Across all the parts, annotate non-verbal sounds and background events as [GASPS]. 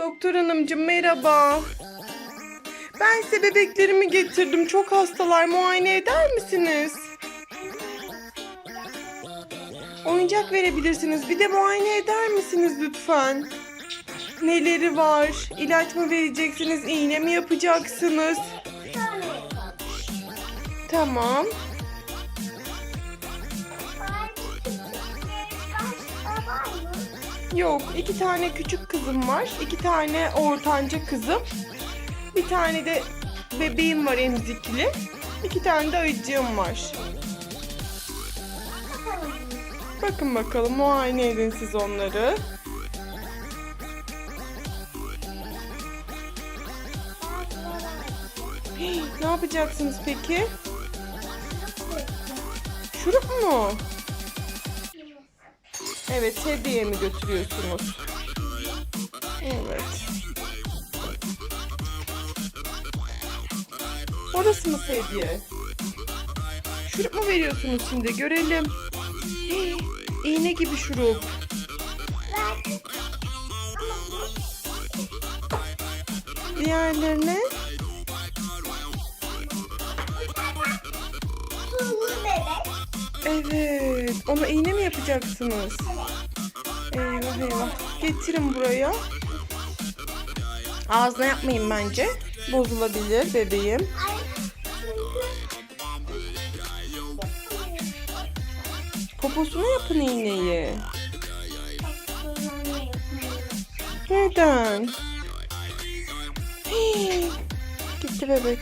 Doktor hanımcığım merhaba. Ben size bebeklerimi getirdim. Çok hastalar. Muayene eder misiniz? Oyuncak verebilirsiniz. Bir de muayene eder misiniz lütfen? Neleri var? İlaç mı vereceksiniz? İğne mi yapacaksınız? Tamam. Yok, iki tane küçük kızım var. iki tane ortanca kızım. Bir tane de bebeğim var emzikli. İki tane de ayıcığım var. Bakın bakalım muayene edin siz onları. Ne yapacaksınız peki? Şurup mu? Evet, sedyeye mi götürüyorsunuz? Evet. Orası mı sedye? Şurup mu veriyorsunuz şimdi? Görelim. Hey, iğne gibi şurup. Diğerlerine? Evet. Ona iğne mi yapacaksınız? Eyvah. Getirin buraya. Ağzına yapmayın bence. Bozulabilir bebeğim. Poposuna yapın iğneyi. Neden? Hii, Gitti bebek.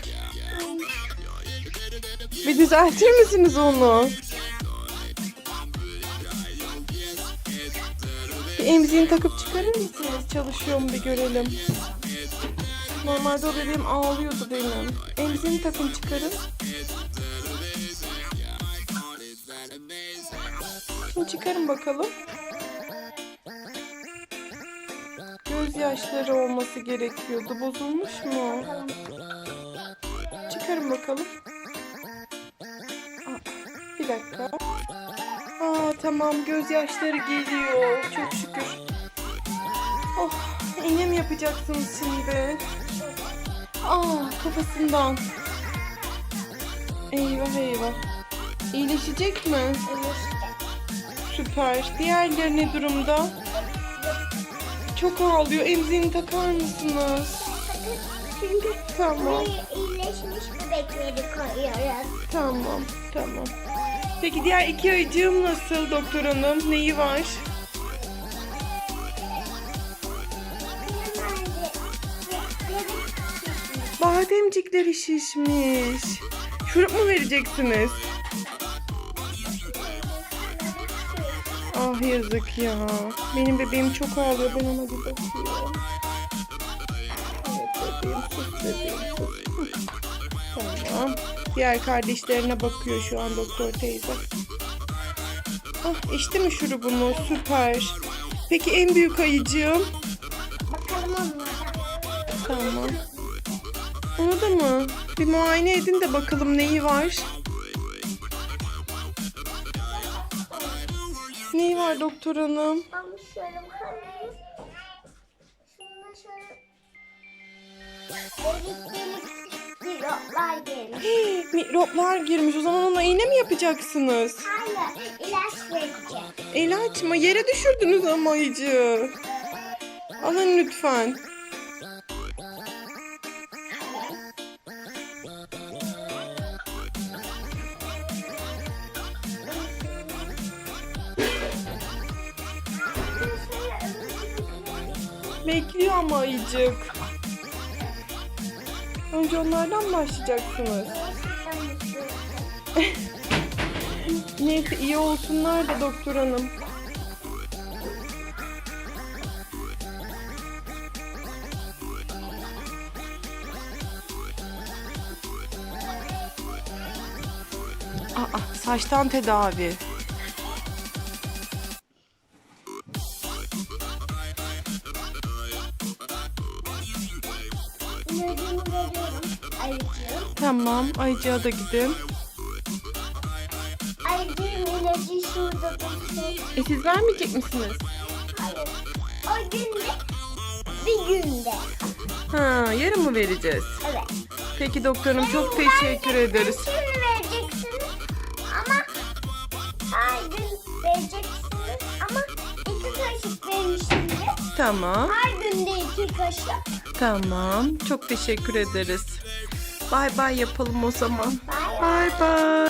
Bir düzeltir misiniz onu? Emziğini takıp çıkarır mısınız? Çalışıyor mu bir görelim. Normalde o bebeğim ağlıyordu benim. Emziğini takın çıkarın. Şimdi çıkarın bakalım. Gözyaşları olması gerekiyordu. Bozulmuş mu? Çıkarın bakalım. Bir dakika. Aa tamam gözyaşları geliyor. Çok şükür. Oh iğne mi yapacaksınız şimdi? Aa kafasından. Eyvah eyvah. İyileşecek mi? Süper. Diğerleri ne durumda? Çok ağlıyor. Emziğini takar mısınız? Tamam. buraya iyileşmiş bebekleri koyuyoruz. Tamam. Tamam. Peki diğer iki ayıcığım nasıl doktor hanım? Neyi var? Bademcikleri şişmiş. Şurup mu vereceksiniz? Ah yazık ya. Benim bebeğim çok ağlıyor. Ben ona bir bakıyorum. Evet bebeğim sus bebeğim sus. Tamam. Diğer kardeşlerine bakıyor şu an doktor teyze. Ah içti mi şurubunu? Süper. Peki en büyük ayıcığım? Bakalım onlara. Tamam. Onu da mı? Bir muayene edin de bakalım neyi var. Neyi var doktor hanım? Şöyle bakalım. Şöyle. Gelmiş. Hii, [GASPS] mikroplar girmiş. O zaman ona iğne mi yapacaksınız? Hayır, ilaç vereceğim. İlaç mı? Yere düşürdünüz ama ayıcı. Alın lütfen. Bekliyor ama ayıcık. Önce onlardan başlayacaksınız. [LAUGHS] Neyse iyi olsunlar da doktor hanım. Aa, saçtan tedavi. Ayıcığım. Tamam, Ayıcığa da gidin. Ayıcığım ilacı şurada dursun. E siz vermeyecek misiniz? Hayır. O günde bir günde. Ha, yarın mı vereceğiz? Evet. Peki doktorum çok teşekkür ederiz. Şimdi vereceksiniz ama her gün vereceksiniz ama iki kaşık vermişsiniz. Tamam. Her günde iki kaşık. Tamam. Çok teşekkür ederiz. Bay bay yapalım o zaman. Bay bay.